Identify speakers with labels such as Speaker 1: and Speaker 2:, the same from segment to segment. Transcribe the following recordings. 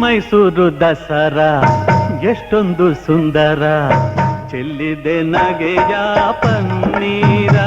Speaker 1: ಮೈಸೂರು ದಸರಾ ಎಷ್ಟೊಂದು ಸುಂದರ. ಚೆಲ್ಲಿದೆ ನಗೆಯ ಪನ್ನೀರ.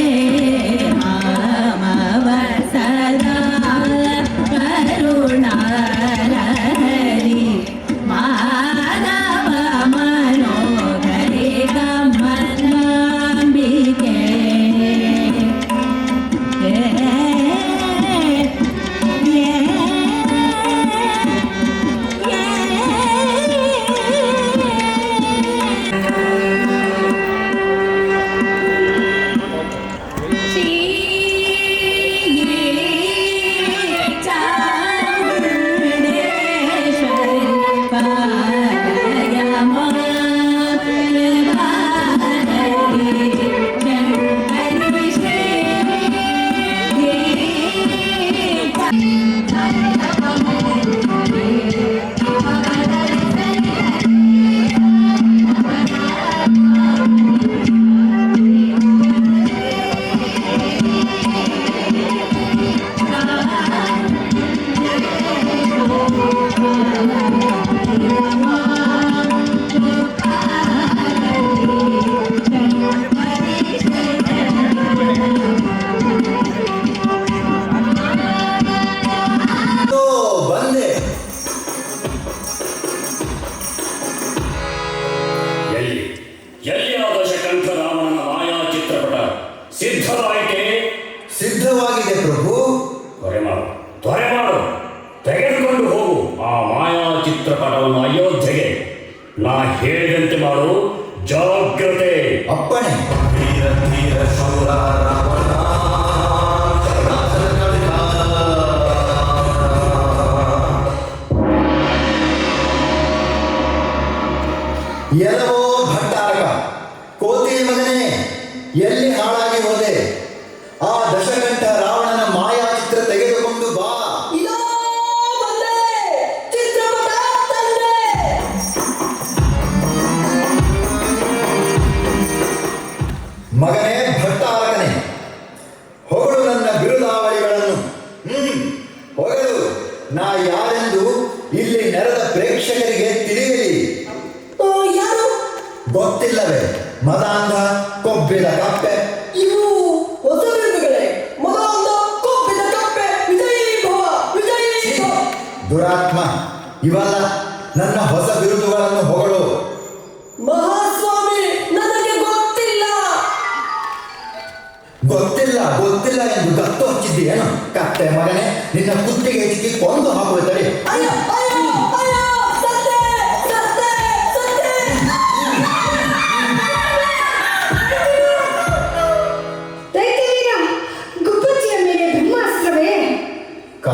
Speaker 2: hey. ನಾ ಹೇಳಿದಂತೆ ಮಾಡು, ಜಾಗ್ರತೆ.
Speaker 3: ಅಪ್ಪಣೆ.
Speaker 4: ಧೀರ ಧೀರ
Speaker 3: ಎಲ್ಲವೋ ಭಟ್ಟಾರಕ. ಕೋತಿ ಮಗನೇ, ಎಲ್ಲಿ ಹಾಳಾಗಿ ಹೋದೆ? ಆ ದಶಗಂಟ ರಾವಣನ ಪ್ರೇಕ್ಷಕರಿಗೆ ತಿಳಿಯಲಿ
Speaker 5: ಯಾರು?
Speaker 3: ಗೊತ್ತಿಲ್ಲವೇ. ಮದಾಂಧ ಕೊಬ್ಬಿದ ಕಪ್ಪೆ.
Speaker 5: ಇವು ಹೊಸ ಬಿರುದುಗಳೇ ಮದಾಂಧ ಕೊಬ್ಬಿದ ಕಪ್ಪೆ. ವಿಜಯೀ ಭವ ವಿಜಯೀ ಭವ.
Speaker 3: ದುರಾತ್ಮ. ಇವಲ್ಲ ನನ್ನ ಹೊಸ ಬಿರುದುಗಳನ್ನು ಹೊಗಳು.
Speaker 5: ಮಹಾಸ್ವಾಮಿ ನನಗೆ ಗೊತ್ತಿಲ್ಲ.
Speaker 3: ಗೊತ್ತಿಲ್ಲ ಗೊತ್ತಿಲ್ಲ ಎಂದು ಕತ್ತು ಹಚ್ಚಿದ್ದೀಯೇನು. ಕತ್ತೆ ಮಗನೆ ನಿನ್ನ ಕುತ್ತಿಗೆ ಹೆಚ್ಚಿ ಕೊಂದು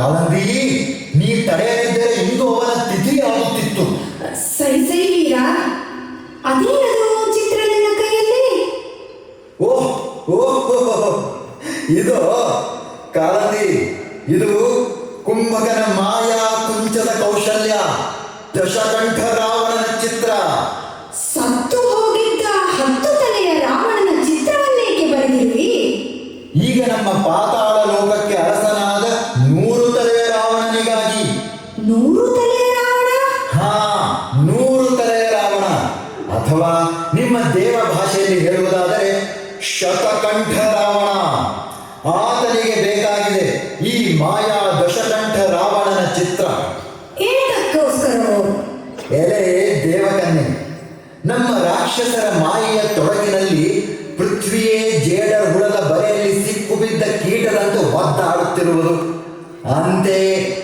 Speaker 3: ಪಾವಂದಿ ನೀ ತಡೆಯದಿದ್ದರೆ ಇಂದು ಅವನ ತಿಥಿ ಆಗುತ್ತಿತ್ತು
Speaker 6: ಸರಿ ಸರಿ ವೀರ. ಚಿತ್ರ ಕೈಯಲ್ಲಿ.
Speaker 3: ಓಹ್ ಓಹ್ ಇದು ಕಾಲಂದಿ ಇದು ಕುಂಭಕನ ಮಾಯಾ ಕುಂಚದ ಕೌಶಲ್ಯ. ದಶಕಂಠ ರಾವಣನ ಚಿತ್ರ. ಈ ಮಾಯಾ ದಶಕಂಠ ರಾವಣನ ಚಿತ್ರ. ಎಲೆ ದೇವಕನ್ಯೆ ನಮ್ಮ ರಾಕ್ಷಸರ ಮಾಯೆಯ ತೊಡಗಿನಲ್ಲಿ ಪೃಥ್ವಿಯೇ ಜೇಡ ಹುಳದ ಬಲೆಯಲ್ಲಿ ಸಿಕ್ಕು ಬಿದ್ದ ಕೀಟದಂತೂ ಒದ್ದಾಡುತ್ತಿರುವುದು. ಅಂತೆಯೇ